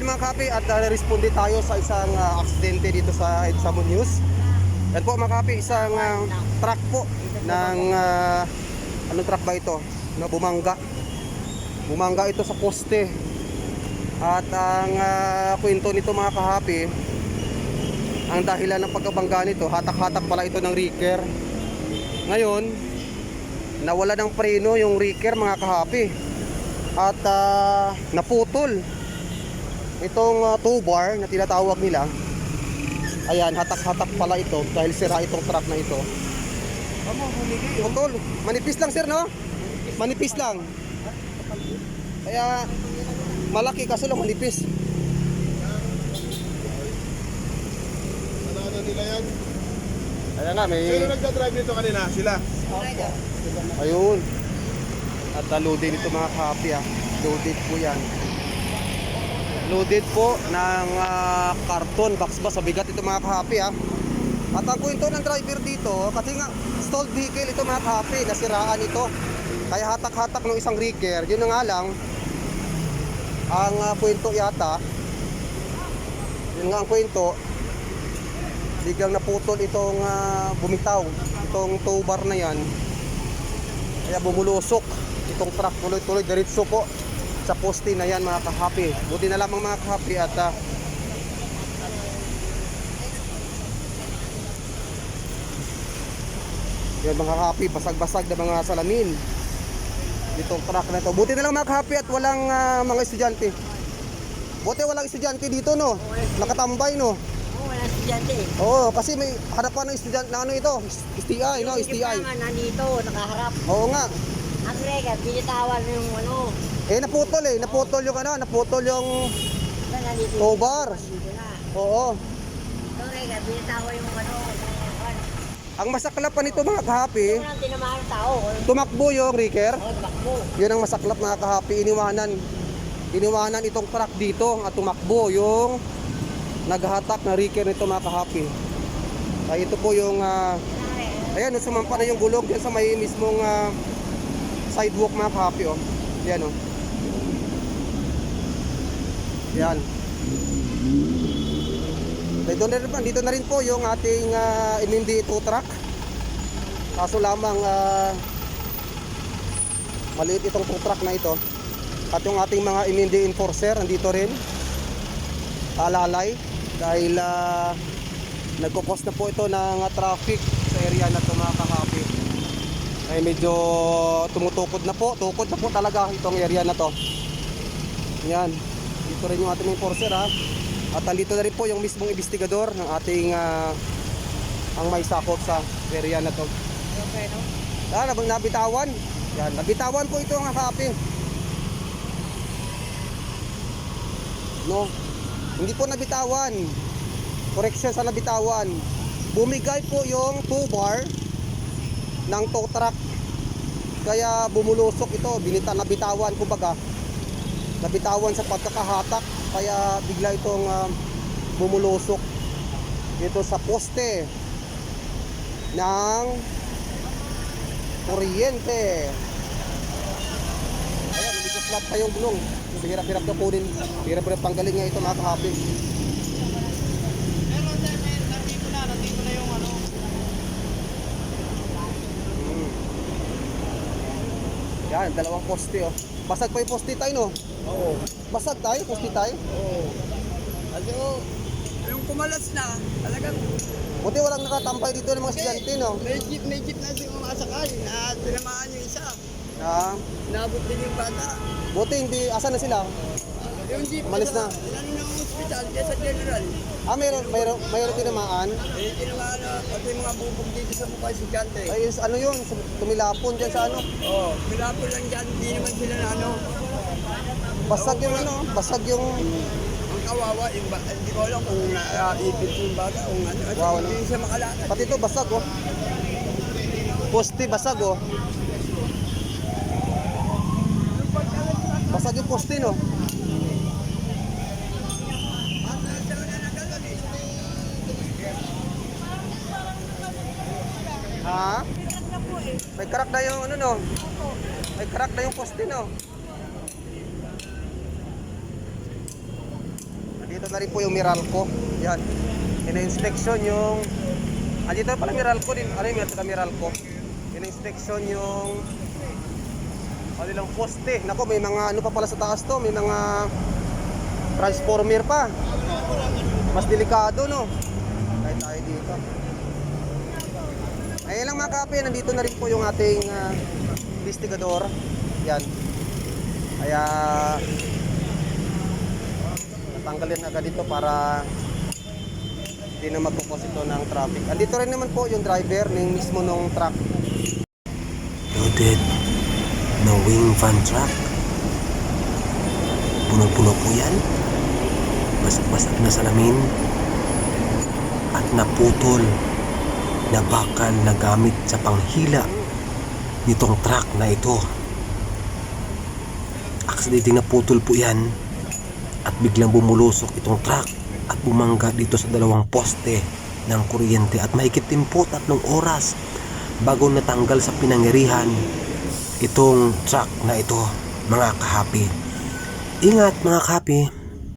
Ayun mga kape, at uh, responde tayo sa isang uh, aksidente dito sa Examon News. Yan po mga kape, isang uh, truck po ng, uh, anong truck ba ito? Na bumangga. Bumangga ito sa poste. At ang uh, kwento nito mga kahapi, ang dahilan ng pagkabangga nito, hatak-hatak pala ito ng Ricker. Ngayon, nawala ng preno yung Ricker mga kahapi. At ah, naputol itong uh, two bar na tinatawag nila. Ayan, hatak-hatak pala ito dahil sira itong truck na ito. Amo, humigi. Putol, manipis lang sir no? Manipis lang. Kaya malaki kaso lang manipis. Ano nila yan? Ayan na, may... Sino nagdadrive nito kanina? Sila. Ayun. At uh, loaded ito mga kapi ah. Loaded po yan. Loaded po ng ah, karton, box ba? Sa bigat ito mga kapi ah. At ang kwento ng driver dito, kasi nga stalled vehicle ito mga kapi, nasiraan ito. Kaya hatak-hatak ng isang rigger, yun nga lang, ang ah, kwento yata, yun nga ang kwento, biglang naputol itong ah, bumitaw, itong tow bar na yan, kaya bumulusok itong truck. Tuloy-tuloy diretso po sa poste na yan mga kahapi. Buti na lamang mga kahapi at ah, yan mga kahapi, basag-basag na mga salamin. Itong truck na to. Buti na lang mga kahapi at walang ah, mga estudyante. Buti walang estudyante dito no. Nakatambay no. Estudyante eh. Oo, kasi may harapan ng estudyante na ano ito, STI no, STI. nandito, nakaharap. Oo nga. Ang regal, binitawan yung ano. Eh naputol eh, naputol yung ano, naputol yung nandito. tow bar. Oo. Yung regal, binitawan yung ano. ano. Ang masaklap pa nito mga kahapi, tinamahan ng tao. tumakbo yung Ricker. Oo, tumakbo. Yun ang masaklap mga kahapi, iniwanan. Iniwanan itong truck dito at tumakbo yung naghahatak na Ricker nito mga kahapi. Ay ito po yung, ah, ayan, sumampa na yung gulong dyan sa may mismong ah, sidewalk mga kahapi. Oh. Yan oh. Yan. Dito na rin, dito na rin po yung ating uh, MMD 2 truck. Kaso lamang ah, maliit itong 2 truck na ito. At yung ating mga MMD enforcer nandito rin. Alalay dahil uh, nagkukos na po ito ng ah, traffic sa area na kakapi. Ay medyo tumutukod na po, tukod na po talaga itong area na to. Yan. Dito rin yung ating enforcer ha. At andito na rin po yung mismong investigador ng ating ah, ang may sakop sa area na to. Okay, no? Ah, nabitawan. Yan, nabitawan po ito ang kape. No. Hindi po nabitawan. Correction sa nabitawan. Bumigay po yung 2 bar ng tow truck. Kaya bumulusok ito, binita nabitawan kumbaga. Nabitawan sa pagkakahatak kaya bigla itong ah, bumulusok dito sa poste ng kuryente. Ayan, medyo flat pa yung gulong. Hirap-hirap na kunin. Hirap-hirap tanggalin nga ito mga kahabi. Pero sir, may nandito na, nandito na yung ano. Mm. Yan, dalawang poste oh. Basag pa yung poste tayo no? Oo. Basag tayo, poste tayo. Oo. Kasi oh, yung kumalas na, talagang Buti walang nakatampay dito ng mga estudyante no? may jeep, may jeep na si mga sakay na tinamaan yung isa. Ah, Nabot din yung bata. buti hindi, asan na sila? Yung jeep, Umalis na. Ng hospital, sa general. Ah, mayroon, mayroon, mayroon tinamaan. Eh, tinamaan na, pati mga bubog dito sa mukha si Jante. Ay, is- ano yun, tumilapon dyan sa ano. Oo, oh, milapo lang dyan, hindi naman sila na ano. Basag yung ano, basag yung, Ang kawawa, yung ba, hindi ko alam kung naipit yung baga, kung ano. Kasi Wow, hindi siya makalakad. pati ito basag oh. Poste basag oh. Basag yung poste no. May crack na yung ano no. May crack na yung poste no. na rin po yung Meralco. Yan. Ina-inspection yung... Andito pala Meralco din. Ano yung sa Meralco? Ina-inspection yung... Ano lang poste. Nako, may mga ano pa pala sa taas to. May mga transformer pa. Mas delikado, no? Kahit tayo dito. Ayun lang mga kape, nandito na rin po yung ating ah, investigador. Yan. Kaya natanggalin agad dito para hindi na magpupos ito ng traffic. Andito rin naman po yung driver ng mismo nung truck. Loaded na wing van truck. Puno-puno po yan. Basag-basag na salamin. At naputol na bakal na gamit sa panghila nitong truck na ito. Aksidente na putol po yan at biglang bumulusok itong truck at bumangga dito sa dalawang poste ng kuryente at mahigit din po tatlong oras bago natanggal sa pinangirihan itong truck na ito mga kahapi. Ingat mga kahapi,